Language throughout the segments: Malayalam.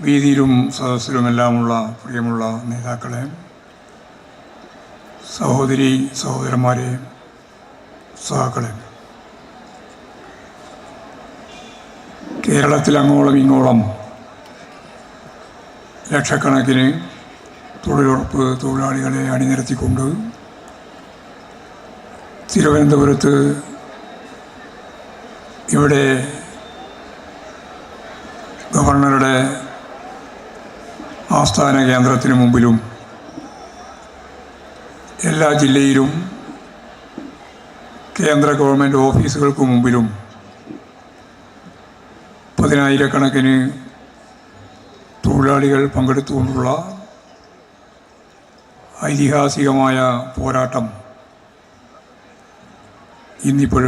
വീതിയിലും സദസ്സിലുമെല്ലാമുള്ള പ്രിയമുള്ള നേതാക്കളെ സഹോദരി സഹോദരന്മാരെ സഹാക്കളെ കേരളത്തിൽ അങ്ങോളം ഇങ്ങോളം ലക്ഷക്കണക്കിന് തൊഴിലുറപ്പ് തൊഴിലാളികളെ അണിനിരത്തിക്കൊണ്ട് തിരുവനന്തപുരത്ത് ഇവിടെ ഗവർണറുടെ ആസ്ഥാന കേന്ദ്രത്തിന് മുമ്പിലും എല്ലാ ജില്ലയിലും കേന്ദ്ര ഗവൺമെന്റ് ഓഫീസുകൾക്ക് മുമ്പിലും പതിനായിരക്കണക്കിന് തൊഴിലാളികൾ പങ്കെടുത്തുകൊണ്ടുള്ള ഐതിഹാസികമായ പോരാട്ടം ഇന്നിപ്പോൾ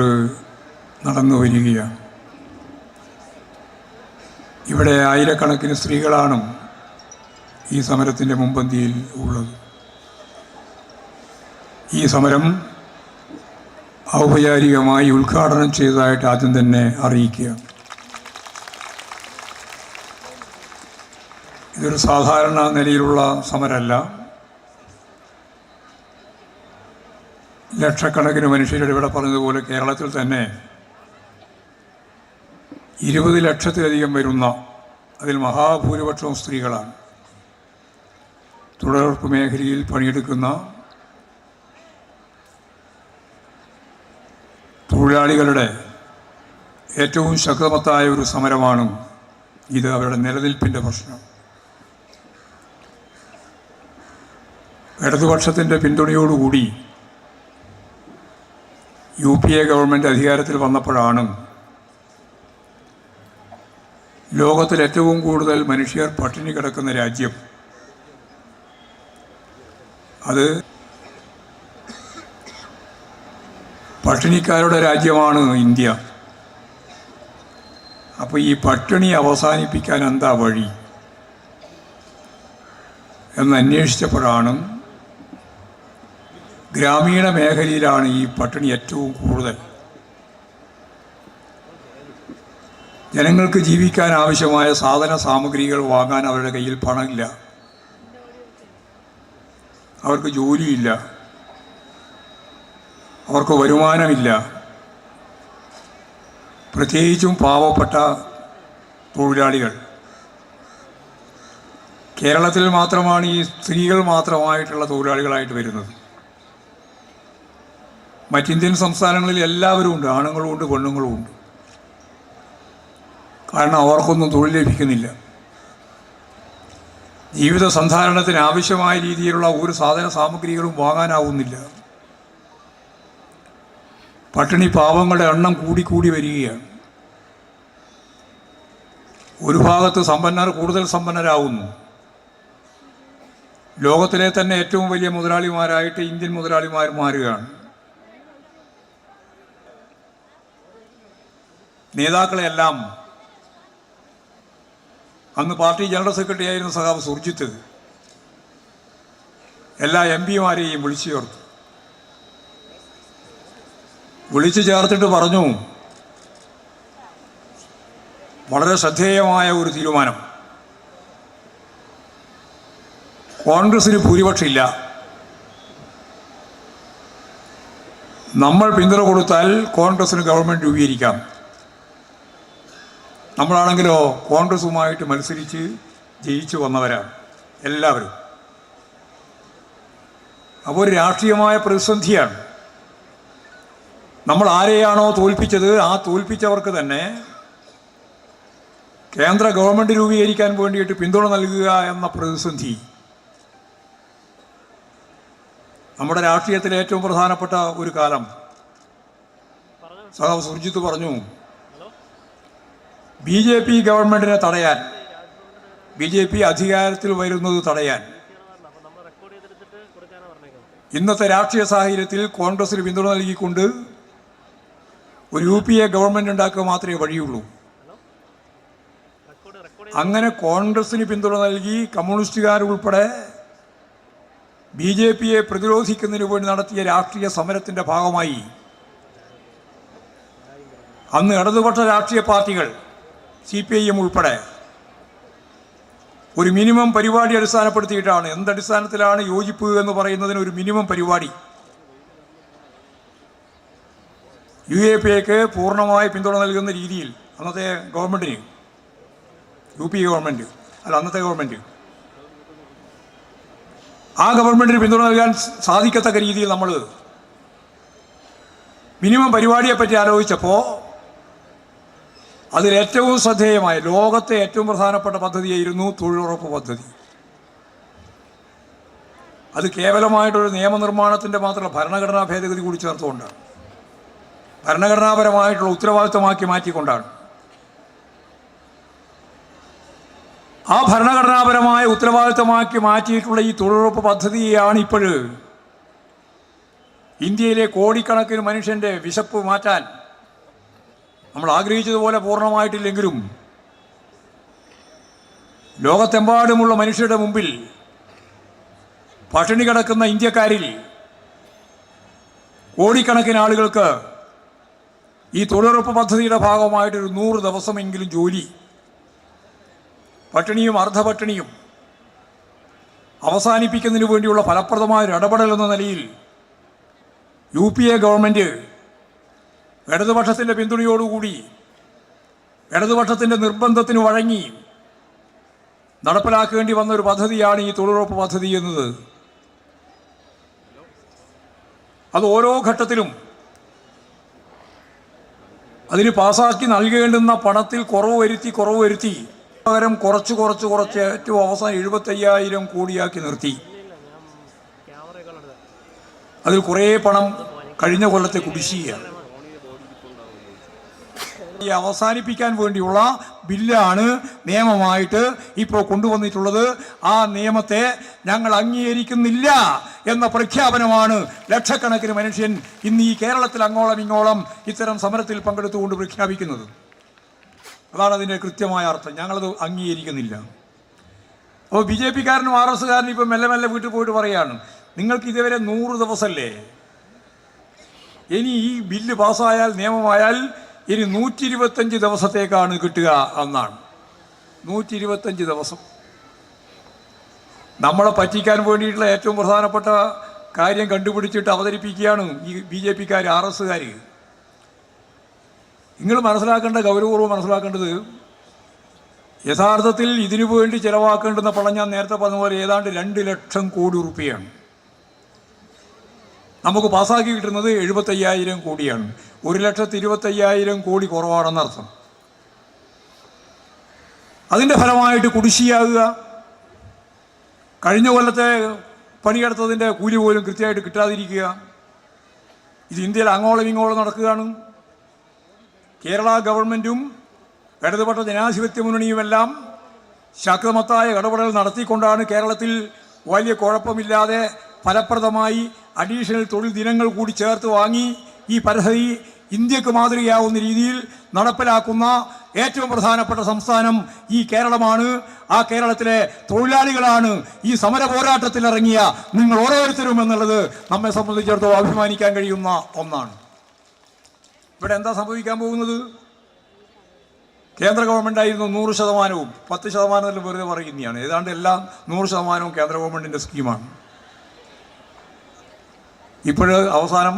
നടന്നു വരികയാണ്. ഇവിടെ ആയിരക്കണക്കിന് സ്ത്രീകളാണ് ഈ സമരത്തിന്റെ മുമ്പന്തിയിൽ ഉള്ളത്. ഈ സമരം ഔപചാരികമായി ഉദ്ഘാടനം ചെയ്തതായിട്ട് ആദ്യം തന്നെ അറിയിക്കുക. ഇതൊരു സാധാരണ നിലയിലുള്ള സമരമല്ല. ലക്ഷക്കണക്കിന് മനുഷ്യരുടെ ഇവിടെ പറഞ്ഞതുപോലെ കേരളത്തിൽ തന്നെ ഇരുപത് ലക്ഷത്തിലധികം വരുന്ന അതിൽ മഹാഭൂരിപക്ഷവും സ്ത്രീകളാണ്. തൊഴിലുറപ്പ് മേഖലയിൽ പണിയെടുക്കുന്ന തൊഴിലാളികളുടെ ഏറ്റവും ശക്തമത്തായ ഒരു സമരമാണ് ഇത് അവരുടെ നിലനിൽപ്പിന്റെ പ്രശ്നം. ഇടതുപക്ഷത്തിന്റെ പിന്തുണയോടുകൂടി യു പി എ ഗവൺമെന്റ് അധികാരത്തിൽ വന്നപ്പോഴാണ് ലോകത്തിൽ ഏറ്റവും കൂടുതൽ മനുഷ്യർ പട്ടിണി കിടക്കുന്ന രാജ്യം അത് പട്ടിണിക്കാരുടെ രാജ്യമാണ് ഇന്ത്യ. അപ്പോൾ ഈ പട്ടിണി അവസാനിപ്പിക്കാൻ എന്താ വഴി? എന്ന് അന്വേഷിച്ചപ്പോഴാണ് ഗ്രാമീണ മേഖലയിലാണ് ഈ പട്ടിണി ഏറ്റവും കൂടുതൽ. ജനങ്ങൾക്ക് ജീവിക്കാൻ ആവശ്യമായ സാധന സാമഗ്രികൾ വാങ്ങാൻ അവരുടെ കയ്യിൽ പണമില്ല. അവർക്ക് ജോലിയില്ല. അവർക്ക് വരുമാനമില്ല. പ്രത്യേകിച്ചും പാവപ്പെട്ട തൊഴിലാളികൾ. കേരളത്തിൽ മാത്രമാണ് ഈ സ്ത്രീകൾ മാത്രമായിട്ടുള്ള തൊഴിലാളികളായിട്ട് വരുന്നത്. മറ്റിന്ത്യൻ സംസ്ഥാനങ്ങളിൽ എല്ലാവരും ഉണ്ട്. ആണുങ്ങളും ഉണ്ട് ഉണ്ട്. കാരണം അവർക്കൊന്നും തൊഴിൽ ലഭിക്കുന്നില്ല. ജീവിത സന്ധാരണത്തിന് ആവശ്യമായ രീതിയിലുള്ള ഒരു സാധന സാമഗ്രികളും വാങ്ങാനാവുന്നില്ല. പട്ടിണി പാവങ്ങളുടെ എണ്ണം കൂടിക്കൂടി വരികയാണ്. ഒരു ഭാഗത്ത് സമ്പന്നർ കൂടുതൽ സമ്പന്നരാകുന്നു ലോകത്തിലെ തന്നെ ഏറ്റവും വലിയ മുതലാളിമാരായിട്ട് ഇന്ത്യൻ മുതലാളിമാർ മാറുകയാണ്. നേതാക്കളെല്ലാം അന്ന് പാർട്ടി ജനറൽ സെക്രട്ടറി ആയിരുന്ന സഖാവ് സുർജിത്ത് എല്ലാ എം പിമാരെയും വിളിച്ചു ചേർത്തു. വിളിച്ചു ചേർത്തിട്ട് പറഞ്ഞു വളരെ ശ്രദ്ധേയമായ ഒരു തീരുമാനം. കോൺഗ്രസിന് ഭൂരിപക്ഷമില്ല. നമ്മൾ പിന്തുണ കൊടുത്താൽ കോൺഗ്രസിന് ഗവൺമെന്റ് രൂപീകരിക്കാം. നമ്മളാണെങ്കിലോ കോൺഗ്രസുമായിട്ട് മത്സരിച്ച് ജയിച്ചു വന്നവരാണ് എല്ലാവരും. അപ്പോൾ ഒരു രാഷ്ട്രീയമായ പ്രതിസന്ധിയാണ്. നമ്മൾ ആരെയാണോ തോൽപ്പിച്ചത് ആ തോൽപ്പിച്ചവർക്ക് തന്നെ കേന്ദ്ര ഗവൺമെന്റ് രൂപീകരിക്കാൻ വേണ്ടിയിട്ട് പിന്തുണ നൽകുക എന്ന പ്രതിസന്ധി. നമ്മുടെ രാഷ്ട്രീയത്തിലെ ഏറ്റവും പ്രധാനപ്പെട്ട ഒരു കാലം. സഹ സുർജിത്ത് പറഞ്ഞു ബി ജെ പി ഗവൺമെന്റിനെ തടയാൻ ബി ജെ പി അധികാരത്തിൽ വരുന്നത് തടയാൻ. ഇന്നത്തെ രാഷ്ട്രീയ സാഹചര്യത്തിൽ കോൺഗ്രസിന് പിന്തുണ നൽകിക്കൊണ്ട് ഒരു യു പി എ ഗവൺമെന്റ് ഉണ്ടാക്കുക മാത്രമേ വഴിയുള്ളൂ. അങ്ങനെ കോൺഗ്രസിന് പിന്തുണ നൽകി കമ്മ്യൂണിസ്റ്റുകാർ ഉൾപ്പെടെ ബി ജെ പിയെ പ്രതിരോധിക്കുന്നതിന് വേണ്ടി നടത്തിയ രാഷ്ട്രീയ സമരത്തിന്റെ ഭാഗമായി അന്ന് ഇടതുപക്ഷ രാഷ്ട്രീയ പാർട്ടികൾ സി പി ഐ എം ഉൾപ്പെടെ ഒരു മിനിമം പരിപാടി അടിസ്ഥാനപ്പെടുത്തിയിട്ടാണ് എന്തടിസ്ഥാനത്തിലാണ് യോജിപ്പ് എന്ന് പറയുന്നതിന് ഒരു മിനിമം പരിപാടി യു എ പി എക്ക് പൂർണമായി പിന്തുണ നൽകുന്ന രീതിയിൽ അന്നത്തെ ഗവൺമെന്റിന് യു പി ഗവൺമെന്റ് അല്ല അന്നത്തെ ഗവൺമെന്റ് ആ ഗവൺമെന്റിന് പിന്തുണ നൽകാൻ സാധിക്കത്തക്ക രീതിയിൽ നമ്മൾ മിനിമം പരിപാടിയെപ്പറ്റി ആലോചിച്ചപ്പോൾ അതിലേറ്റവും ശ്രദ്ധേയമായ ലോകത്തെ ഏറ്റവും പ്രധാനപ്പെട്ട പദ്ധതിയായിരുന്നു തൊഴിലുറപ്പ് പദ്ധതി. അത് കേവലമായിട്ടൊരു നിയമനിർമ്മാണത്തിന്റെ മാത്രമല്ല ഭരണഘടനാ ഭേദഗതി കൂടി ചേർത്തുകൊണ്ട് ഭരണഘടനാപരമായിട്ടുള്ള ഉത്തരവാദിത്തമാക്കി മാറ്റിക്കൊണ്ടാണ്. ആ ഭരണഘടനാപരമായ ഉത്തരവാദിത്തമാക്കി മാറ്റിയിട്ടുള്ള ഈ തൊഴിലുറപ്പ് പദ്ധതിയാണ് ഇപ്പോൾ ഇന്ത്യയിലെ കോടിക്കണക്കിന് മനുഷ്യന്റെ വിശപ്പ് മാറ്റാൻ നമ്മൾ ആഗ്രഹിച്ചതുപോലെ പൂർണമായിട്ടില്ലെങ്കിലും ലോകത്തെമ്പാടുമുള്ള മനുഷ്യരുടെ മുമ്പിൽ പട്ടിണി കിടക്കുന്ന ഇന്ത്യക്കാരിൽ കോടിക്കണക്കിന് ആളുകൾക്ക് ഈ തൊഴിലുറപ്പ് പദ്ധതിയുടെ ഭാഗമായിട്ടൊരു നൂറ് ദിവസമെങ്കിലും ജോലി പട്ടിണിയും അർദ്ധപട്ടിണിയും അവസാനിപ്പിക്കുന്നതിന് വേണ്ടിയുള്ള ഫലപ്രദമായ ഒരു ഇടപെടൽ എന്ന നിലയിൽ യു പി എ ഗവൺമെന്റ് ഇടതുപക്ഷത്തിന്റെ പിന്തുണയോടുകൂടി ഇടതുപക്ഷത്തിന്റെ നിർബന്ധത്തിന് വഴങ്ങി നടപ്പിലാക്കേണ്ടി വന്ന ഒരു പദ്ധതിയാണ് ഈ തൊഴിലുറപ്പ് പദ്ധതി എന്നത്. അത് ഓരോ ഘട്ടത്തിലും അതിന് പാസാക്കി നൽകേണ്ടുന്ന പണത്തിൽ കുറവ് വരുത്തി കുറവ് വരുത്തി പകരം കുറച്ച് കുറച്ച് കുറച്ച് ഏറ്റവും അവസാനം എഴുപത്തയ്യായിരം കോടിയാക്കി നിർത്തി. അതിൽ കുറേ പണം കഴിഞ്ഞ കൊല്ലത്തെ കുടിശ്ശികയാണ്. ഈ അവസാനിപ്പിക്കാൻ വേണ്ടിയുള്ള ബില്ലാണ് നിയമമായിട്ട് ഇപ്പോൾ കൊണ്ടുവന്നിട്ടുള്ളത്. ആ നിയമത്തെ ഞങ്ങൾ അംഗീകരിക്കുന്നില്ല എന്ന പ്രഖ്യാപനമാണ് ലക്ഷക്കണക്കിന് മനുഷ്യൻ ഇന്ന് ഈ കേരളത്തിൽ അങ്ങോളം ഇങ്ങോളം ഇത്തരം സമരത്തിൽ പങ്കെടുത്തുകൊണ്ട് പ്രഖ്യാപിക്കുന്നത്. അതാണ് അതിന്റെ കൃത്യമായ അർത്ഥം. ഞങ്ങളത് അംഗീകരിക്കുന്നില്ല. അപ്പോൾ ബി ജെ പിക്കാരനും ആർ എസ്സുകാരനും ഇപ്പം മെല്ലെ മെല്ലെ വീട്ടിൽ പോയിട്ട് പറയാണ് നിങ്ങൾക്ക് ഇതുവരെ നൂറ് ദിവസമല്ലേ ഇനി ഈ ബില്ല് പാസ്സായാൽ നിയമമായാൽ ഇനി നൂറ്റി ഇരുപത്തഞ്ച് ദിവസത്തേക്കാണ് കിട്ടുക എന്നാണ്. നൂറ്റി ഇരുപത്തഞ്ച് ദിവസം. നമ്മളെ പറ്റിക്കാൻ വേണ്ടിയിട്ടുള്ള ഏറ്റവും പ്രധാനപ്പെട്ട കാര്യം കണ്ടുപിടിച്ചിട്ട് അവതരിപ്പിക്കുകയാണ് ഈ ബി ജെ പിക്കാർ ആർ എസ്സുകാർ നിങ്ങൾ മനസ്സിലാക്കേണ്ട ഗൗരവപൂർവം മനസ്സിലാക്കേണ്ടത് യഥാർത്ഥത്തിൽ ഇതിനു വേണ്ടി ചിലവാക്കേണ്ടുന്ന പണം ഞാൻ നേരത്തെ പറഞ്ഞ പോലെ ഏതാണ്ട് രണ്ട് ലക്ഷം കോടി റുപ്യയാണ് നമുക്ക് പാസ്സാക്കി കിട്ടുന്നത് എഴുപത്തയ്യായിരം കോടിയാണ്. ഒരു ലക്ഷത്തി ഇരുപത്തയ്യായിരം കോടി കുറവാണെന്നർത്ഥം അതിന്റെ ഫലമായിട്ട് കുടിശ്ശിയാകുക കഴിഞ്ഞ കൊല്ലത്തെ പണിയെടുത്തതിന്റെ കൂലി പോലും കൃത്യമായിട്ട് കിട്ടാതിരിക്കുക. ഇത് ഇന്ത്യയിൽ അങ്ങോളം ഇങ്ങോളം നടക്കുകയാണ്. കേരള ഗവൺമെന്റും ഇടതുപക്ഷ ജനാധിപത്യ മുന്നണിയുമെല്ലാം ശക്തമത്തായ ഇടപെടൽ നടത്തിക്കൊണ്ടാണ് കേരളത്തിൽ വലിയ കുഴപ്പമില്ലാതെ ഫലപ്രദമായി അഡീഷണൽ തൊഴിൽ ദിനങ്ങൾ കൂടി ചേർത്ത് വാങ്ങി ഈ പദ്ധതി ഇന്ത്യയ്ക്ക് മാതൃകയാവുന്ന രീതിയിൽ നടപ്പിലാക്കുന്ന ഏറ്റവും പ്രധാനപ്പെട്ട സംസ്ഥാനം ഈ കേരളമാണ്. ആ കേരളത്തിലെ തൊഴിലാളികളാണ് ഈ സമര പോരാട്ടത്തിൽ ഇറങ്ങിയ നിങ്ങൾ ഓരോരുത്തരും എന്നുള്ളത് നമ്മെ സംബന്ധിച്ചിടത്തോളം അഭിമാനിക്കാൻ കഴിയുന്ന ഒന്നാണ്. ഇവിടെ എന്താ സംഭവിക്കാൻ പോകുന്നത്? കേന്ദ്ര ഗവൺമെന്റായിരുന്നു നൂറ് ശതമാനവും പത്ത് ശതമാനത്തിൽ വെറുതെ പറയുന്നതാണ്. ഏതാണ്ട് എല്ലാം നൂറ് ശതമാനവും കേന്ദ്ര ഗവൺമെന്റിന്റെ സ്കീമാണ്. ഇപ്പോഴ് അവസാനം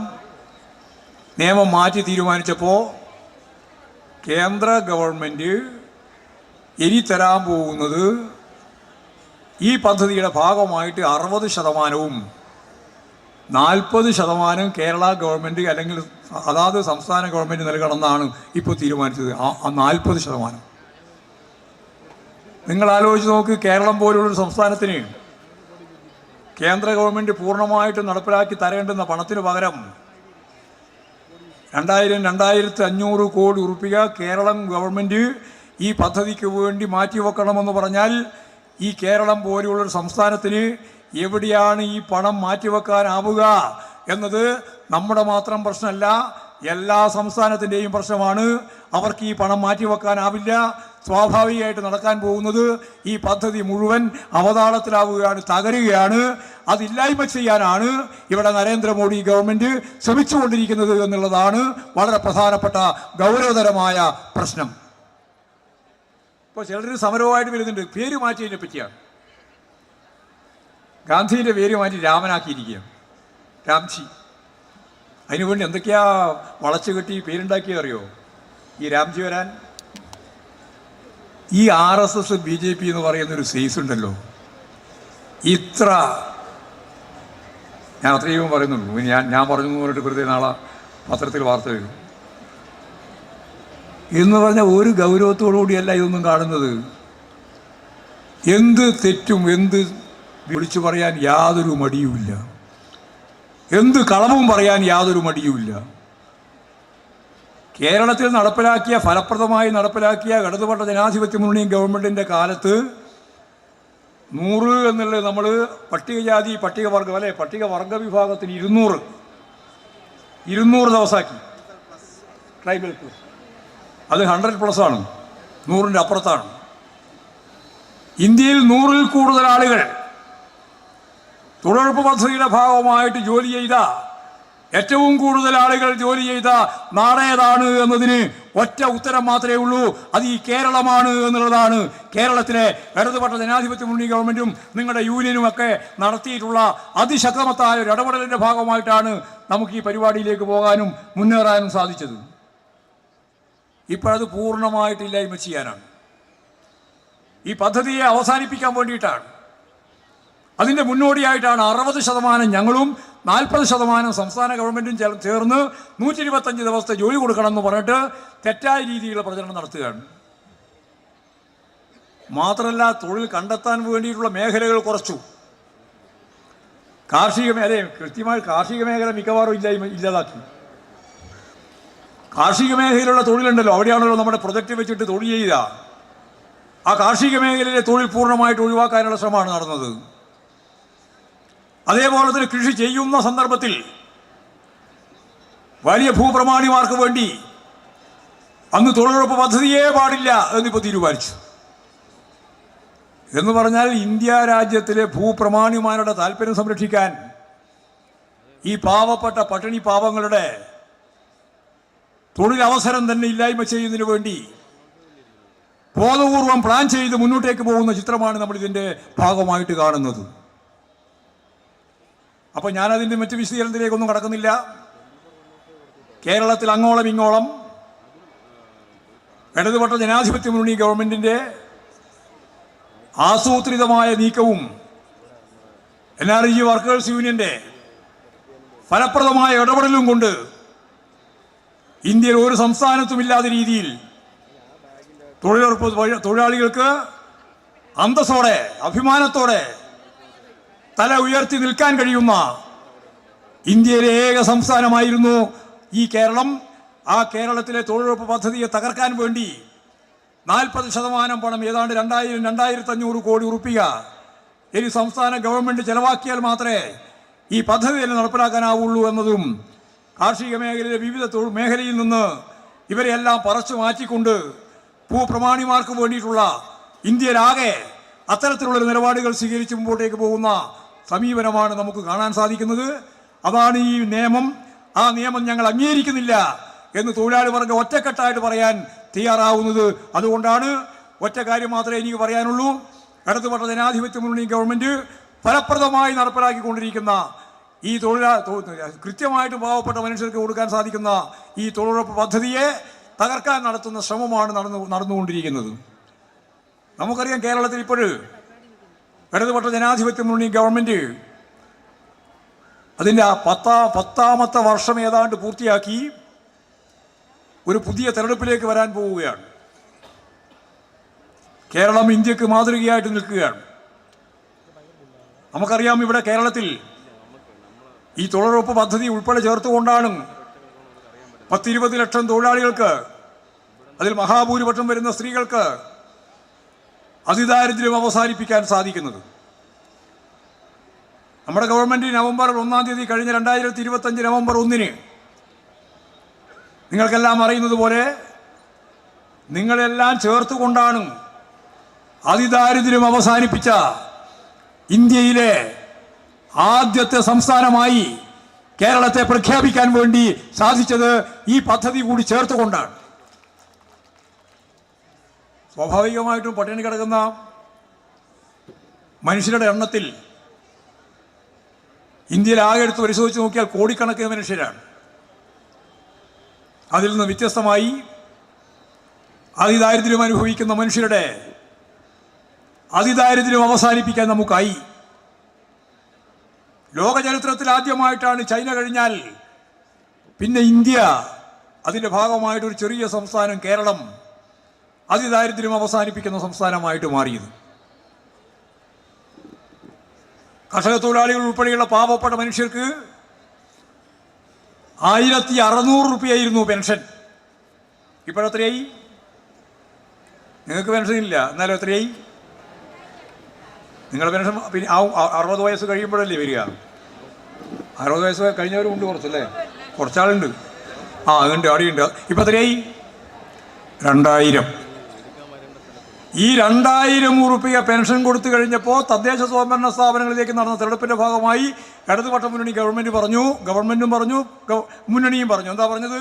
നിയമം മാറ്റി തീരുമാനിച്ചപ്പോൾ കേന്ദ്ര ഗവൺമെന്റ് ഇനി തരാൻ പോകുന്നത് ഈ പദ്ധതിയുടെ ഭാഗമായിട്ട് അറുപത് ശതമാനവും നാൽപ്പത് ശതമാനം കേരള ഗവൺമെന്റ് അല്ലെങ്കിൽ അതാത് സംസ്ഥാന ഗവൺമെന്റ് നൽകണമെന്നാണ് ഇപ്പോൾ തീരുമാനിച്ചത്. ആ നാൽപ്പത് ശതമാനം. നിങ്ങൾ ആലോചിച്ച് നോക്ക് കേരളം പോലുള്ളൊരു സംസ്ഥാനത്തിന് കേന്ദ്ര ഗവൺമെന്റ് പൂർണമായിട്ടും നടപ്പിലാക്കി തരേണ്ടുന്ന പണത്തിന് പകരം രണ്ടായിരം രണ്ടായിരത്തി അഞ്ഞൂറ് കോടി ഉറുപ്പിക കേരളം ഗവൺമെന്റ് ഈ പദ്ധതിക്ക് വേണ്ടി മാറ്റിവെക്കണമെന്ന് പറഞ്ഞാൽ ഈ കേരളം പോലെയുള്ളൊരു സംസ്ഥാനത്തിന് എവിടെയാണ് ഈ പണം മാറ്റിവെക്കാനാവുക എന്നത് നമ്മുടെ മാത്രം പ്രശ്നമല്ല എല്ലാ സംസ്ഥാനത്തിന്റെയും പ്രശ്നമാണ്. അവർക്ക് ഈ പണം മാറ്റിവെക്കാനാവില്ല. സ്വാഭാവികമായിട്ട് നടക്കാൻ പോകുന്നത് ഈ പദ്ധതി മുഴുവൻ അവതാളത്തിലാവുകയാണ് തകരുകയാണ്. അതില്ലായ്മ ചെയ്യാനാണ് ഇവിടെ നരേന്ദ്രമോദി ഗവൺമെന്റ് ശ്രമിച്ചുകൊണ്ടിരിക്കുന്നത് എന്നുള്ളതാണ് വളരെ പ്രധാനപ്പെട്ട ഗൗരവതരമായ പ്രശ്നം. ഇപ്പോൾ ചിലർ സമരവുമായിട്ട് വരുന്നുണ്ട്. പേര് മാറ്റിയതിനെ പറ്റിയാണ് ഗാന്ധിയുടെ പേര് മാറ്റി രാമനാക്കിയിരിക്കുകയാണ് രാംജി. അതിനുവേണ്ടി എന്തൊക്കെയാ വളച്ചു കെട്ടി പേരുണ്ടാക്കിയറിയോ ഈ രാംജി വരാൻ ഈ R S S B J P എന്ന് പറയുന്ന ഒരു സീസ് ഉണ്ടല്ലോ. ഇത്ര ഞാൻ അത്രയും പറയുന്നുള്ളൂ. ഞാൻ ഞാൻ പറഞ്ഞു എന്ന് പറഞ്ഞിട്ട് വെറുതെ നാളെ പത്രത്തിൽ വാർത്ത വരും. എന്ന് പറഞ്ഞാൽ ഒരു ഗൗരവത്തോടു കൂടിയല്ല ഇതൊന്നും കാണുന്നത്. എന്ത് തെറ്റും എന്ത് വിളിച്ചു പറയാൻ യാതൊരു മടിയുമില്ല. എന്ത് കളവും പറയാൻ യാതൊരു മടിയുമില്ല. കേരളത്തിൽ നടപ്പിലാക്കിയ ഫലപ്രദമായി നടപ്പിലാക്കിയ ഇടതുപക്ഷ ജനാധിപത്യ മുന്നണി ഗവൺമെന്റിന്റെ കാലത്ത് നൂറ് എന്നുള്ളത് നമ്മൾ പട്ടികജാതി പട്ടികവർഗം അല്ലെ? പട്ടികവർഗ വിഭാഗത്തിന് ഇരുന്നൂറ്. ഇരുന്നൂറ് ദിവസമാക്കി. ട്രൈബൽക്ക് അത് ഹൺഡ്രഡ് പ്ലസ് ആണ്. നൂറിന്റെ അപ്പുറത്താണ്. ഇന്ത്യയിൽ നൂറിൽ കൂടുതൽ ആളുകൾ തൊഴിലുറപ്പ് പദ്ധതിയുടെ ഭാഗമായിട്ട് ജോലി ചെയ്ത ഏറ്റവും കൂടുതൽ ആളുകൾ ജോലി ചെയ്ത നാടേതാണ് എന്നതിന് ഒറ്റ ഉത്തരം മാത്രമേ ഉള്ളൂ. അത് ഈ കേരളമാണ് എന്നുള്ളതാണ്. കേരളത്തിലെ ഇടതുപക്ഷ ജനാധിപത്യ മുന്നണി ഗവൺമെന്റും നിങ്ങളുടെ യൂണിയനും ഒക്കെ നടത്തിയിട്ടുള്ള അതിശക്തമത്തായ ഒരു ഇടപെടലിന്റെ ഭാഗമായിട്ടാണ് നമുക്ക് ഈ പരിപാടിയിലേക്ക് പോകാനും മുന്നേറാനും സാധിച്ചത്. ഇപ്പോഴത് പൂർണമായിട്ടില്ലായ്മ ചെയ്യാനാണ്. ഈ പദ്ധതിയെ അവസാനിപ്പിക്കാൻ വേണ്ടിയിട്ടാണ്. അതിന്റെ മുന്നോടിയായിട്ടാണ് അറുപത് ശതമാനം ഞങ്ങളും നാൽപ്പത് ശതമാനം സംസ്ഥാന ഗവൺമെന്റും ചേർ- ചേർന്ന് നൂറ്റി ഇരുപത്തഞ്ച് ദിവസത്തെ ജോലി കൊടുക്കണം എന്ന് പറഞ്ഞിട്ട് തെറ്റായ രീതിയിലുള്ള പ്രചരണം നടത്തുകയാണ്. മാത്രമല്ല തൊഴിൽ കണ്ടെത്താൻ വേണ്ടിയിട്ടുള്ള മേഖലകൾ കുറച്ചു. കാർഷിക മേഖല കൃത്യമായി കാർഷിക മേഖല മിക്കവാറും ഇല്ലായ്മ ഇല്ലാതാക്കി. കാർഷിക മേഖലയിലുള്ള തൊഴിലുണ്ടല്ലോ അവിടെയാണല്ലോ നമ്മുടെ പ്രൊജക്റ്റ് വെച്ചിട്ട് തൊഴിൽ ചെയ്യുക. ആ കാർഷിക മേഖലയിലെ തൊഴിൽ പൂർണമായിട്ട് ഒഴിവാക്കാനുള്ള ശ്രമമാണ് നടന്നത്. അതേപോലെ തന്നെ കൃഷി ചെയ്യുന്ന സന്ദർഭത്തിൽ വലിയ ഭൂപ്രമാണിമാർക്ക് വേണ്ടി അന്ന് തൊഴിലുറപ്പ് പദ്ധതിയേ പാടില്ല എന്നിപ്പോൾ തീരുമാനിച്ചു. എന്ന് പറഞ്ഞാൽ ഇന്ത്യ രാജ്യത്തിലെ ഭൂപ്രമാണിമാരുടെ താല്പര്യം സംരക്ഷിക്കാൻ ഈ പാവപ്പെട്ട പട്ടിണി പാവങ്ങളുടെ തൊഴിലവസരം തന്നെ ഇല്ലായ്മ ചെയ്യുന്നതിന് വേണ്ടി ബോധപൂർവം പ്ലാൻ ചെയ്ത് മുന്നോട്ടേക്ക് പോകുന്ന ചിത്രമാണ് നമ്മൾ ഇതിന്റെ ഭാഗമായിട്ട് കാണുന്നത്. അപ്പോൾ ഞാനതിന്റെ മറ്റ് വിശദീകരണത്തിലേക്കൊന്നും കടക്കുന്നില്ല. കേരളത്തിൽ അങ്ങോളം ഇങ്ങോളം ഇടതുപക്ഷ ജനാധിപത്യ മുന്നണി ഗവൺമെന്റിന്റെ ആസൂത്രിതമായ നീക്കവും എൻ ആർ ജി വർക്കേഴ്സ് യൂണിയന്റെ ഫലപ്രദമായ ഇടപെടലും കൊണ്ട് ഇന്ത്യയിൽ ഒരു സംസ്ഥാനത്തും ഇല്ലാത്ത രീതിയിൽ തൊഴിലുറപ്പ് തൊഴിലാളികൾക്ക് അന്തസ്സോടെ അഭിമാനത്തോടെ തല ഉയർത്തി നിൽക്കാൻ കഴിയുന്ന ഇന്ത്യയിലെ ഏക സംസ്ഥാനമായിരുന്നു ഈ കേരളം. ആ കേരളത്തിലെ തൊഴിലുറപ്പ് പദ്ധതിയെ തകർക്കാൻ വേണ്ടി നാൽപ്പത് ശതമാനം പണം ഏതാണ്ട് രണ്ടായിരം രണ്ടായിരത്തി അഞ്ഞൂറ് കോടി ഉറുപ്പിക ഇനി സംസ്ഥാന ഗവൺമെന്റ് ചെലവാക്കിയാൽ മാത്രമേ ഈ പദ്ധതി തന്നെ നടപ്പിലാക്കാനാവുള്ളൂ എന്നതും കാർഷിക മേഖലയിലെ വിവിധ തൊഴിൽ മേഖലയിൽ നിന്ന് ഇവരെല്ലാം പറച്ചു മാറ്റിക്കൊണ്ട് ഭൂപ്രമാണിമാർക്ക് വേണ്ടിയിട്ടുള്ള ഇന്ത്യയിലാകെ അത്തരത്തിലുള്ള നിലപാടുകൾ സ്വീകരിച്ച് മുമ്പോട്ടേക്ക് പോകുന്ന സമീപനമാണ് നമുക്ക് കാണാൻ സാധിക്കുന്നത്. അതാണ് ഈ നിയമം. ആ നിയമം ഞങ്ങൾ അംഗീകരിക്കുന്നില്ല എന്ന് തൊഴിലാളി വർഗം ഒറ്റക്കെട്ടായിട്ട് പറയാൻ തയ്യാറാവുന്നത് അതുകൊണ്ടാണ് ഒറ്റ കാര്യം മാത്രമേ എനിക്ക് പറയാനുള്ളൂ. ഇടതുപക്ഷ ജനാധിപത്യ മുന്നണി ഗവൺമെന്റ് ഫലപ്രദമായി നടപ്പിലാക്കിക്കൊണ്ടിരിക്കുന്ന ഈ തൊഴിലാ കൃത്യമായിട്ട് പാവപ്പെട്ട മനുഷ്യർക്ക് കൊടുക്കാൻ സാധിക്കുന്ന ഈ തൊഴിലുറപ്പ് പദ്ധതിയെ തകർക്കാൻ നടത്തുന്ന ശ്രമമാണ് നടന്നു നടന്നുകൊണ്ടിരിക്കുന്നത്. നമുക്കറിയാം കേരളത്തിൽ ഇപ്പോഴ് ഇടതുപക്ഷ ജനാധിപത്യ മുന്നണി ഗവൺമെന്റ് അതിന്റെ ആ പത്താ പത്താമത്തെ വർഷം ഏതാണ്ട് പൂർത്തിയാക്കി ഒരു പുതിയ തെരഞ്ഞെടുപ്പിലേക്ക് വരാൻ പോവുകയാണ്. കേരളം ഇന്ത്യയ്ക്ക് മാതൃകയായിട്ട് നിൽക്കുകയാണ്. നമുക്കറിയാം ഇവിടെ കേരളത്തിൽ ഈ തൊഴിലുറപ്പ് പദ്ധതി ഉൾപ്പെടെ ചേർത്തുകൊണ്ടാണ് പത്തിരുപത് ലക്ഷം തൊഴിലാളികൾക്ക് അതിൽ മഹാഭൂരിപക്ഷം വരുന്ന സ്ത്രീകൾക്ക് അതിദാരിദ്ര്യം അവസാനിപ്പിക്കാൻ സാധിക്കുന്നത്. നമ്മുടെ ഗവൺമെന്റ് നവംബർ ഒന്നാം തീയതി കഴിഞ്ഞ രണ്ടായിരത്തി ഇരുപത്തഞ്ച് നവംബർ ഒന്നിന് നിങ്ങൾക്കെല്ലാം അറിയുന്നത് പോലെ നിങ്ങളെല്ലാം ചേർത്തുകൊണ്ടാണ് അതിദാരിദ്ര്യം അവസാനിപ്പിച്ച ഇന്ത്യയിലെ ആദ്യത്തെ സംസ്ഥാനമായി കേരളത്തെ പ്രഖ്യാപിക്കാൻ വേണ്ടി സാധിച്ചത് ഈ പദ്ധതി കൂടി ചേർത്തുകൊണ്ടാണ്. സ്വാഭാവികമായിട്ടും പട്ടിണി കിടക്കുന്ന മനുഷ്യരുടെ എണ്ണത്തിൽ ഇന്ത്യയിൽ ആകെ എടുത്ത് പരിശോധിച്ച് നോക്കിയാൽ കോടിക്കണക്കിന് മനുഷ്യരാണ്. അതിൽ നിന്ന് വ്യത്യസ്തമായി അതിദാരിദ്ര്യം അനുഭവിക്കുന്ന മനുഷ്യരുടെ അതിദാരിദ്ര്യം അവസാനിപ്പിക്കാൻ നമുക്കായി. ലോകചരിത്രത്തിൽ ആദ്യമായിട്ടാണ് ചൈന കഴിഞ്ഞാൽ പിന്നെ ഇന്ത്യ അതിന്റെ ഭാഗമായിട്ടൊരു ചെറിയ സംസ്ഥാനം കേരളം അതിദാരിദ്ര്യം അവസാനിപ്പിക്കുന്ന സംസ്ഥാനമായിട്ട് മാറിയത്. കർഷക തൊഴിലാളികൾ ഉൾപ്പെടെയുള്ള പാവപ്പെട്ട മനുഷ്യർക്ക് ആയിരത്തി അറുന്നൂറ് റുപ്യായിരുന്നു പെൻഷൻ. ഇപ്പോഴെത്രയായി നിങ്ങൾക്ക് പെൻഷൻ ഇല്ല എന്നാലും എത്രയായി? നിങ്ങളുടെ പെൻഷൻ പിന്നെ അറുപത് വയസ്സ് കഴിയുമ്പോഴല്ലേ വരിക? അറുപത് വയസ്സ് കഴിഞ്ഞവരും ഉണ്ട് കുറച്ചല്ലേ? കുറച്ചാളുണ്ട്. ആ ഉണ്ട് അവിടെയുണ്ട്. ഇപ്പം എത്രയായി? രണ്ടായിരം. ഈ രണ്ടായിരം ഉറുപ്പിക പെൻഷൻ കൊടുത്തു കഴിഞ്ഞപ്പോൾ തദ്ദേശ സ്വയംഭരണ സ്ഥാപനങ്ങളിലേക്ക് നടന്ന തെരഞ്ഞെടുപ്പിന്റെ ഭാഗമായി ഇടതുപക്ഷ മുന്നണി ഗവൺമെന്റ് പറഞ്ഞു ഗവൺമെന്റും പറഞ്ഞു മുന്നണിയും പറഞ്ഞു. എന്താ പറഞ്ഞത്?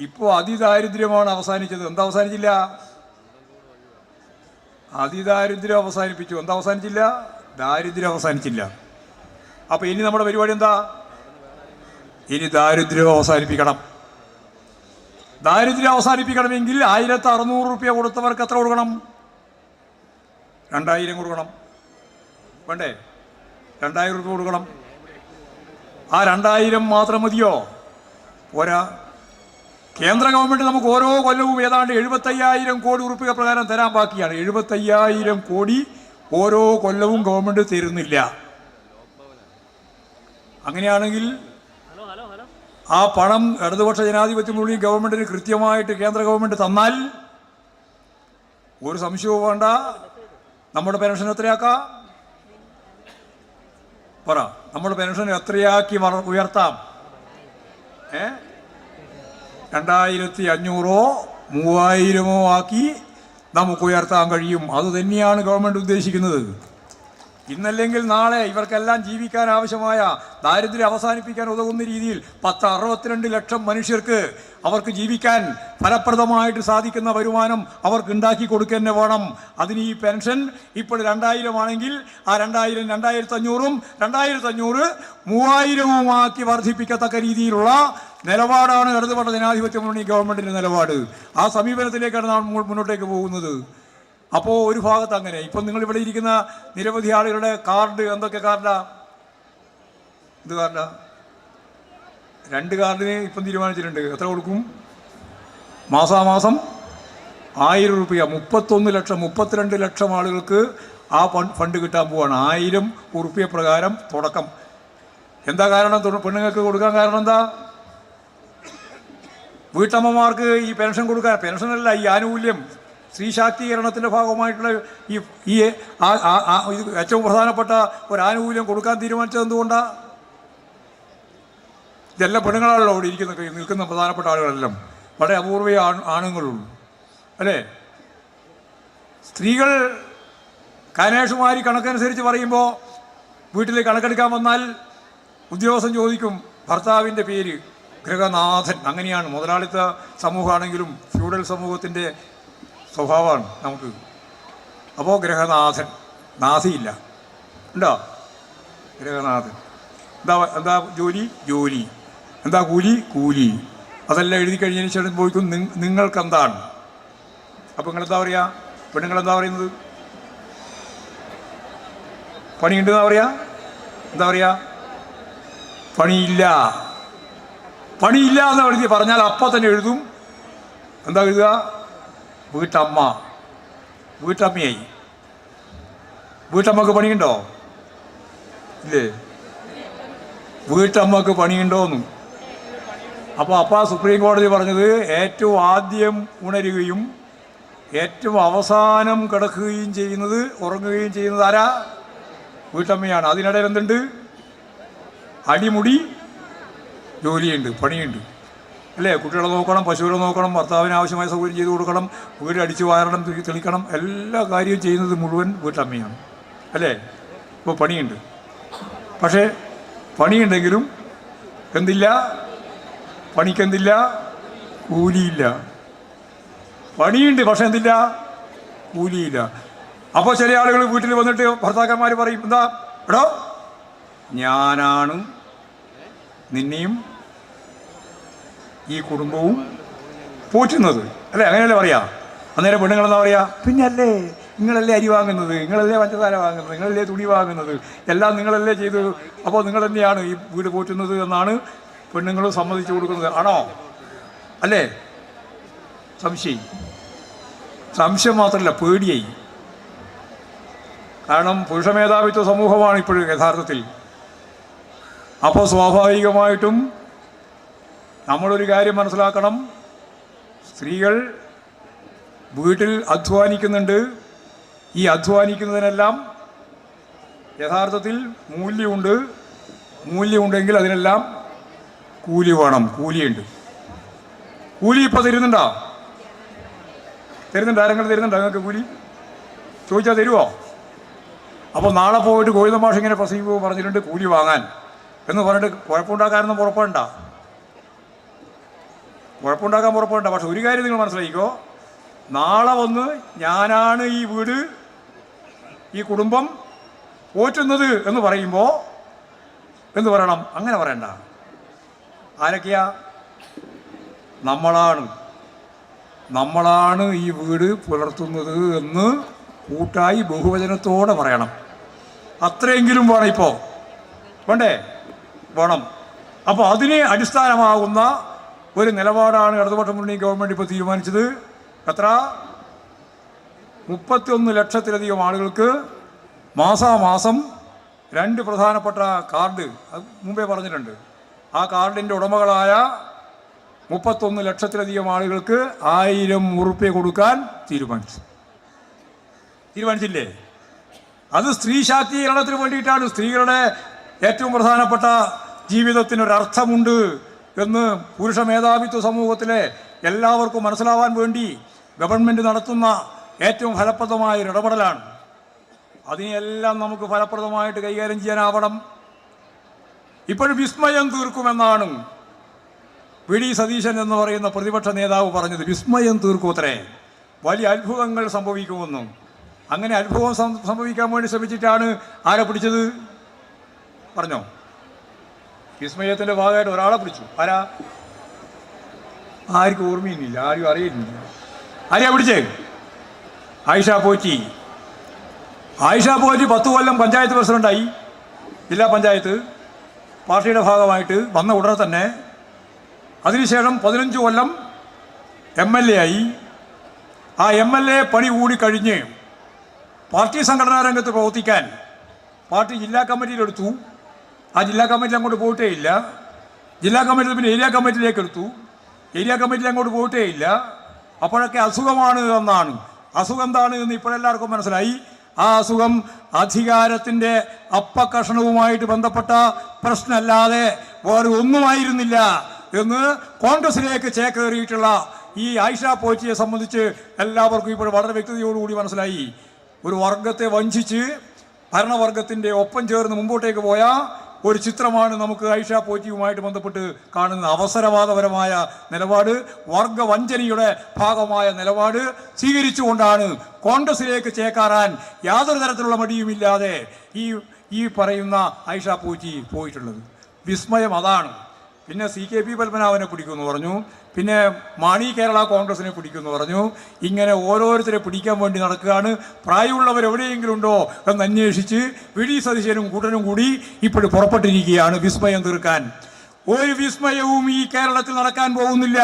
ഇപ്പോൾ അതിദാരിദ്ര്യമാണ് അവസാനിച്ചത്. എന്താ അവസാനിച്ചില്ല? അതിദാരിദ്ര്യം അവസാനിപ്പിച്ചു. എന്താ അവസാനിച്ചില്ല? ദാരിദ്ര്യം അവസാനിച്ചില്ല. അപ്പോൾ ഇനി നമ്മുടെ പരിപാടി എന്താ? ഇനി ദാരിദ്ര്യം അവസാനിപ്പിക്കണം. ദാരിദ്ര്യം അവസാനിപ്പിക്കണമെങ്കിൽ ആയിരത്തി അറുന്നൂറ് റുപ്യ കൊടുത്തവർക്ക് എത്ര കൊടുക്കണം? രണ്ടായിരം കൊടുക്കണം. വേണ്ടേ? രണ്ടായിരം റുപ്യ കൊടുക്കണം. ആ രണ്ടായിരം മാത്രം മതിയോ? പോരാ. കേന്ദ്ര ഗവൺമെന്റ് നമുക്ക് ഓരോ കൊല്ലവും ഏതാണ്ട് എഴുപത്തയ്യായിരം കോടി ഉറുപ്പിക പ്രകാരം തരാൻ ബാക്കിയാണ്. എഴുപത്തയ്യായിരം കോടി ഓരോ കൊല്ലവും ഗവൺമെന്റ് തരുന്നില്ല. അങ്ങനെയാണെങ്കിൽ ആ പണം ഇടതുപക്ഷ ജനാധിപത്യ മുന്നണി ഗവൺമെന്റിന് കൃത്യമായിട്ട് കേന്ദ്ര ഗവൺമെന്റ് തന്നാൽ ഒരു സംശയവും വേണ്ട. നമ്മുടെ പെൻഷൻ എത്രയാക്കാം? പറ. നമ്മുടെ പെൻഷൻ എത്രയാക്കി ഉയർത്താം? ഏ? രണ്ടായിരത്തി അഞ്ഞൂറോ മൂവായിരമോ ആക്കി നമുക്ക് ഉയർത്താൻ കഴിയും. അത് തന്നെയാണ് ഗവൺമെന്റ് ഉദ്ദേശിക്കുന്നത്. ഇന്നല്ലെങ്കിൽ നാളെ ഇവർക്കെല്ലാം ജീവിക്കാൻ ആവശ്യമായ ദാരിദ്ര്യം അവസാനിപ്പിക്കാൻ ഉതകുന്ന രീതിയിൽ പത്ത് അറുപത്തിരണ്ട് ലക്ഷം മനുഷ്യർക്ക് അവർക്ക് ജീവിക്കാൻ ഫലപ്രദമായിട്ട് സാധിക്കുന്ന വരുമാനം അവർക്ക് ഉണ്ടാക്കി കൊടുക്കുക വേണം. അതിന് ഈ പെൻഷൻ ഇപ്പോൾ രണ്ടായിരം ആണെങ്കിൽ ആ രണ്ടായിരം രണ്ടായിരത്തി അഞ്ഞൂറും രണ്ടായിരത്തി അഞ്ഞൂറ് മൂവായിരവുമാക്കി വർദ്ധിപ്പിക്കത്തക്ക രീതിയിലുള്ള നിലപാടാണ് ഇടതുപെട്ട ജനാധിപത്യ മുന്നണി ഗവൺമെന്റിന്റെ നിലപാട്. ആ സമീപനത്തിലേക്കാണ് നാം മുന്നോട്ടേക്ക് പോകുന്നത്. അപ്പോൾ ഒരു ഭാഗത്ത് അങ്ങനെ. ഇപ്പം നിങ്ങൾ ഇവിടെ ഇരിക്കുന്ന നിരവധി ആളുകളുടെ കാർഡ് എന്തൊക്കെ കാർഡാ? ഇത് കാർഡാ? രണ്ട് കാർഡിന് ഇപ്പം തീരുമാനിച്ചിട്ടുണ്ട്. എത്ര കൊടുക്കും? മാസാമാസം ആയിരം റുപ്യ. മുപ്പത്തൊന്ന് ലക്ഷം മുപ്പത്തിരണ്ട് ലക്ഷം ആളുകൾക്ക് ആ ഫണ്ട് ഫണ്ട് കിട്ടാൻ പോവാണ്. ആയിരം റുപ്യ പ്രകാരം തുടക്കം. എന്താ കാരണം? പെണ്ണുങ്ങൾക്ക് കൊടുക്കാൻ കാരണം എന്താ? വീട്ടമ്മമാർക്ക് ഈ പെൻഷൻ കൊടുക്കാൻ പെൻഷനല്ല ഈ ആനുകൂല്യം. സ്ത്രീ ശാക്തീകരണത്തിന്റെ ഭാഗമായിട്ടുള്ള ഈ ഈ ഇത് ഏറ്റവും പ്രധാനപ്പെട്ട ഒരു ആനുകൂല്യം കൊടുക്കാൻ തീരുമാനിച്ചത് എന്തുകൊണ്ടാണ് ഇതെല്ലാം പെണ്ണുങ്ങളാണല്ലോ അവിടെ ഇരിക്കുന്ന നിൽക്കുന്ന പ്രധാനപ്പെട്ട ആളുകളെല്ലാം. വളരെ അപൂർവ ആണ് ആണുങ്ങളുള്ളൂ. അല്ലേ? സ്ത്രീകൾ കാനേഷുമാരി കണക്കനുസരിച്ച് പറയുമ്പോൾ വീട്ടിൽ കണക്കെടുക്കാൻ വന്നാൽ ഉദ്യോഗസ്ഥൻ ചോദിക്കും ഭർത്താവിന്റെ പേര് ഗൃഹനാഥൻ. അങ്ങനെയാണ് മുതലാളിത്ത സമൂഹമാണെങ്കിലും ഫ്യൂഡൽ സമൂഹത്തിന്റെ സ്വഭാവമാണ് നമുക്ക്. അപ്പോൾ ഗ്രഹനാഥൻ നാസിയില്ല. ഉണ്ടോ? ഗ്രഹനാഥൻ. എന്താ എന്താ ജോലി? ജോലി. എന്താ കൂലി? കൂലി. അതെല്ലാം എഴുതി കഴിഞ്ഞതിന് ശേഷം പോയിക്കും നിങ്ങൾക്ക് എന്താണ് അപ്പോൾ നിങ്ങൾ എന്താ പറയുക പെണ്ണുങ്ങൾ എന്താ പറയുന്നത്? പണിയുണ്ടെന്നാ പറയുക എന്താ പറയുക പണിയില്ല. പണിയില്ല എന്ന് പറഞ്ഞാൽ അപ്പം തന്നെ എഴുതും. എന്താ എഴുതുക? വീട്ടമ്മ വീട്ടമ്മയായി വീട്ടമ്മക്ക് പണിയുണ്ടോ? ഇല്ലേ? വീട്ടമ്മക്ക് പണിയുണ്ടോന്നും. അപ്പോൾ അപ്പ സുപ്രീം കോടതി പറഞ്ഞത് ഏറ്റവും ആദ്യം ഉണരുകയും ഏറ്റവും അവസാനം കിടക്കുകയും ചെയ്യുന്നത് ഉറങ്ങുകയും ചെയ്യുന്നത് ആരാ? വീട്ടമ്മയാണ്. അതിനിടയിൽ എന്തുണ്ട്? അടിമുടി ജോലിയുണ്ട് പണിയുണ്ട്. അല്ലേ? കുട്ടികളെ നോക്കണം പശുവിനെ നോക്കണം ഭർത്താവിന് ആവശ്യമായ സൗകര്യം ചെയ്തു കൊടുക്കണം വീട് അടിച്ചു വാരണം തെളിക്കണം എല്ലാ കാര്യവും ചെയ്യുന്നത് മുഴുവൻ വീട്ടമ്മയാണ്. അല്ലേ? ഇപ്പോൾ പണിയുണ്ട്. പക്ഷേ പണിയുണ്ടെങ്കിലും എന്തില്ല? പണിക്കെന്തില്ല? കൂലിയില്ല. പണിയുണ്ട് പക്ഷെ എന്തില്ല? കൂലിയില്ല. അപ്പോൾ ചില ആളുകൾ വീട്ടിൽ വന്നിട്ട് ഭർത്താക്കന്മാർ പറയും എന്താ? എടോ ഞാനാണ് നിന്നെയും ഈ കുടുംബവും പോറ്റുന്നത്. അല്ലേ? അങ്ങനെയല്ലേ പറയാ? അന്നേരം പെണ്ണുങ്ങൾ എന്താ പറയാ? പിന്നെ അല്ലേ നിങ്ങളല്ലേ അരി വാങ്ങുന്നത് നിങ്ങളല്ലേ പഞ്ചസാര വാങ്ങുന്നത് നിങ്ങളല്ലേ തുണി വാങ്ങുന്നത് എല്ലാം നിങ്ങളല്ലേ ചെയ്തു അപ്പോൾ നിങ്ങൾ തന്നെയാണ് ഈ വീട് പോറ്റുന്നത് എന്നാണ് പെണ്ണുങ്ങൾ സമ്മതിച്ചു കൊടുക്കുന്നത്. ആണോ? അല്ലേ? സംശയം. സംശയം മാത്രമല്ല പേടിയായി. കാരണം പുരുഷമേധാവിത്വ സമൂഹമാണ് ഇപ്പോഴും യഥാർത്ഥത്തിൽ. അപ്പോൾ സ്വാഭാവികമായിട്ടും നമ്മളൊരു കാര്യം മനസ്സിലാക്കണം. സ്ത്രീകൾ വീട്ടിൽ അധ്വാനിക്കുന്നുണ്ട്. ഈ അധ്വാനിക്കുന്നതിനെല്ലാം യഥാർത്ഥത്തിൽ മൂല്യമുണ്ട്. മൂല്യമുണ്ടെങ്കിൽ അതിനെല്ലാം കൂലി വേണം. കൂലിയുണ്ട്. കൂലി ഇപ്പോൾ തരുന്നുണ്ടോ? തരുന്നുണ്ട്. ആരെങ്കിലും തരുന്നുണ്ടോ നിങ്ങൾക്ക് കൂലി? ചോദിച്ചാൽ തരുമോ അപ്പോൾ നാളെ പോയിട്ട് ഗോവിന്ദ മാഷ് ഇങ്ങനെ പ്രസംഗിക്കുമ്പോൾ പറഞ്ഞിട്ടുണ്ട് കൂലി വാങ്ങാൻ. എന്ന് പറഞ്ഞിട്ട് കുഴപ്പമുണ്ടാക്കാനൊന്നും പുറപ്പെടണ്ട. കുഴപ്പമുണ്ടാക്കാൻ ഉറപ്പുണ്ട്. പക്ഷെ ഒരു കാര്യം നിങ്ങൾ മനസ്സിലാക്കിക്കോ. നാളെ വന്ന് ഞാനാണ് ഈ വീട് ഈ കുടുംബം പോറ്റുന്നത് എന്ന് പറയുമ്പോൾ എന്ന് പറയണം? അങ്ങനെ പറയണ്ട. ആരൊക്കെയാ? നമ്മളാണ്. നമ്മളാണ് ഈ വീട് പുലർത്തുന്നത് എന്ന് കൂട്ടായി ബഹുവചനത്തോടെ പറയണം. അത്രയെങ്കിലും വേണം ഇപ്പോൾ വേണ്ടേ? വേണം. അപ്പോൾ അതിനെ അടിസ്ഥാനമാകുന്ന ഒരു നിലപാടാണ് ഇടതുപക്ഷ മുന്നണി ഗവൺമെന്റ് ഇപ്പോൾ തീരുമാനിച്ചത്. എത്ര? മുപ്പത്തിയൊന്ന് ലക്ഷത്തിലധികം ആളുകൾക്ക് മാസാമാസം രണ്ട് പ്രധാനപ്പെട്ട കാർഡ് അത് മുമ്പേ പറഞ്ഞിട്ടുണ്ട്. ആ കാർഡിന്റെ ഉടമകളായ മുപ്പത്തൊന്ന് ലക്ഷത്തിലധികം ആളുകൾക്ക് ആയിരം ഉറുപ്പ്യ കൊടുക്കാൻ തീരുമാനിച്ചു. തീരുമാനിച്ചില്ലേ? അത് സ്ത്രീ ശാക്തീകരണത്തിന് വേണ്ടിയിട്ടാണ്. സ്ത്രീകളുടെ ഏറ്റവും പ്രധാനപ്പെട്ട ജീവിതത്തിനൊരർത്ഥമുണ്ട്. എന്ന് പുരുഷ മേധാവിത്വ സമൂഹത്തിലെ എല്ലാവർക്കും മനസ്സിലാവാൻ വേണ്ടി ഗവൺമെന്റ് നടത്തുന്ന ഏറ്റവും ഫലപ്രദമായ ഒരു ഇടപെടലാണ്. അതിനെല്ലാം നമുക്ക് ഫലപ്രദമായിട്ട് കൈകാര്യം ചെയ്യാനാവണം. ഇപ്പോൾ വിസ്മയം തീർക്കുമെന്നാണ് വി ഡി സതീശൻ എന്ന് പറയുന്ന പ്രതിപക്ഷ നേതാവ് പറഞ്ഞത്. വിസ്മയം തീർക്കൂത്രേ. വലിയ അത്ഭുതങ്ങൾ സംഭവിക്കുമെന്നും. അങ്ങനെ അത്ഭുതം സംഭവിക്കാൻ വേണ്ടി ശ്രമിച്ചിട്ടാണ് ആരെ പിടിച്ചത്? പറഞ്ഞോ? വിസ്മയത്തിന്റെ ഭാഗമായിട്ട് ഒരാളെ പിടിച്ചു. ആരാ? ആർക്കും ഓർമ്മയൊന്നുമില്ല ആരും അറിയില്ല. ആരെയാ പിടിച്ചേ? ആയിഷ പോറ്റി. ആയിഷ പോറ്റി പത്ത് കൊല്ലം പഞ്ചായത്ത് പ്രസിഡന്റായി ജില്ലാ പഞ്ചായത്ത് പാർട്ടിയുടെ ഭാഗമായിട്ട് വന്ന ഉടനെ തന്നെ അതിനുശേഷം പതിനഞ്ച് കൊല്ലം എം എൽ എ ആയി. ആ എം എൽ എ പണി കൂടി കഴിഞ്ഞ് പാർട്ടി സംഘടനാ രംഗത്ത് പ്രവർത്തിക്കാൻ പാർട്ടി ജില്ലാ കമ്മിറ്റിയിലെടുത്തു ആ ജില്ലാ കമ്മിറ്റിയിൽ അങ്ങോട്ട് പോയിട്ടേ ഇല്ല. ജില്ലാ കമ്മിറ്റിയിൽ പിന്നെ ഏരിയ കമ്മിറ്റിയിലേക്ക് എടുത്തു. ഏരിയ കമ്മിറ്റിയിൽ അങ്ങോട്ട് പോയിട്ടേ ഇല്ല. അപ്പോഴൊക്കെ അസുഖമാണ് എന്നാണ് അസുഖം എന്താണ് എന്ന് ഇപ്പോഴെല്ലാവർക്കും മനസ്സിലായി. ആ അസുഖം അധികാരത്തിന്റെ അപ്പകഷണവുമായിട്ട് ബന്ധപ്പെട്ട പ്രശ്നമല്ലാതെ വേറെ ഒന്നുമായിരുന്നില്ല എന്ന് കോൺഗ്രസിലേക്ക് ചേക്കേറിയിട്ടുള്ള ഈ ആയിഷ പോച്ചിയെ സംബന്ധിച്ച് എല്ലാവർക്കും ഇപ്പോൾ വളരെ വ്യക്തതയോടുകൂടി മനസ്സിലായി. ഒരു വർഗത്തെ വഞ്ചിച്ച് ഭരണവർഗത്തിന്റെ ഒപ്പം ചേർന്ന് മുമ്പോട്ടേക്ക് പോയ ഒരു ചിത്രമാണ് നമുക്ക് ഐഷ പോറ്റിയുമായിട്ട് ബന്ധപ്പെട്ട് കാണുന്ന അവസരവാദപരമായ നിലപാട് വർഗവഞ്ചനയുടെ ഭാഗമായ നിലപാട് സ്വീകരിച്ചുകൊണ്ടാണ് കോൺഗ്രസിലേക്ക് ചേക്കാറാൻ യാതൊരു തരത്തിലുള്ള മടിയുമില്ലാതെ ഈ ഈ പറയുന്ന ഐഷ പോറ്റി പോയിട്ടുള്ളത്. വിസ്മയം അതാണ്. പിന്നെ സി കെ പി പത്മനാഭനെ പിടിക്കുമെന്ന് പറഞ്ഞു. പിന്നെ മാണി കേരള കോൺഗ്രസിനെ പിടിക്കുമെന്ന് പറഞ്ഞു. ഇങ്ങനെ ഓരോരുത്തരെ പിടിക്കാൻ വേണ്ടി നടക്കുകയാണ്. പ്രായമുള്ളവർ എവിടെയെങ്കിലും ഉണ്ടോ എന്ന് അന്വേഷിച്ച് വി. ഡി. സതീശനും കൂട്ടനും കൂടി ഇപ്പോഴും പുറപ്പെട്ടിരിക്കുകയാണ് വിസ്മയം തീർക്കാൻ. ഒരു വിസ്മയവും ഈ കേരളത്തിൽ നടക്കാൻ പോകുന്നില്ല.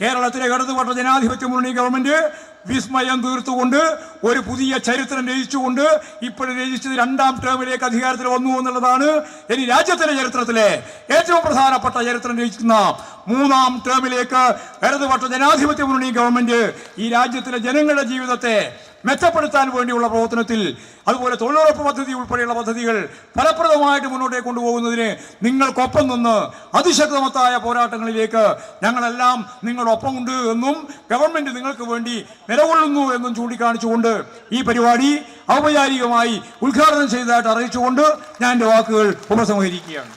കേരളത്തിലെ ഇടതുപക്ഷ ജനാധിപത്യ മുന്നണി ഗവൺമെന്റ് വിസ്മയം തീർത്തുകൊണ്ട് ഒരു പുതിയ ചരിത്രം രചിച്ചുകൊണ്ട് ഇപ്പോഴും രചിച്ചത് രണ്ടാം ടേമിലേക്ക് അധികാരത്തിൽ വന്നു എന്നുള്ളതാണ് ഇനി രാജ്യത്തിലെ ചരിത്രത്തിലെ ഏറ്റവും പ്രധാനപ്പെട്ട ചരിത്രം രചിക്കുന്ന മൂന്നാം ടേമിലേക്ക് ഇടതുപക്ഷ ജനാധിപത്യ മുന്നണി ഗവൺമെന്റ് ഈ രാജ്യത്തിലെ ജനങ്ങളുടെ ജീവിതത്തെ മെച്ചപ്പെടുത്താൻ വേണ്ടിയുള്ള പ്രവർത്തനത്തിൽ അതുപോലെ തൊഴിലുറപ്പ് പദ്ധതി ഉൾപ്പെടെയുള്ള പദ്ധതികൾ ഫലപ്രദമായിട്ട് മുന്നോട്ടേക്ക് കൊണ്ടുപോകുന്നതിന് നിങ്ങൾക്കൊപ്പം നിന്ന് അതിശക്തമത്തായ പോരാട്ടങ്ങളിലേക്ക് ഞങ്ങളെല്ലാം നിങ്ങളൊപ്പമുണ്ട് എന്നും ഗവൺമെന്റ് നിങ്ങൾക്ക് വേണ്ടി നിലകൊള്ളുന്നു എന്നും ചൂണ്ടിക്കാണിച്ചുകൊണ്ട് ഈ പരിപാടി ഔപചാരികമായി ഉദ്ഘാടനം ചെയ്തതായിട്ട് അറിയിച്ചുകൊണ്ട് ഞാൻ എന്റെ വാക്കുകൾ ഉപസംഹരിക്കുകയാണ്.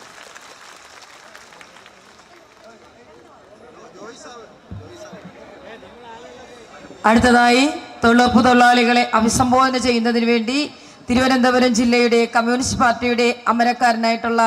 അടുത്തതായി തൊഴിലുറപ്പ് തൊഴിലാളികളെ അഭിസംബോധന ചെയ്യുന്നതിന് വേണ്ടി തിരുവനന്തപുരം ജില്ലയുടെ കമ്മ്യൂണിസ്റ്റ് പാർട്ടിയുടെ അമരക്കാരനായിട്ടുള്ള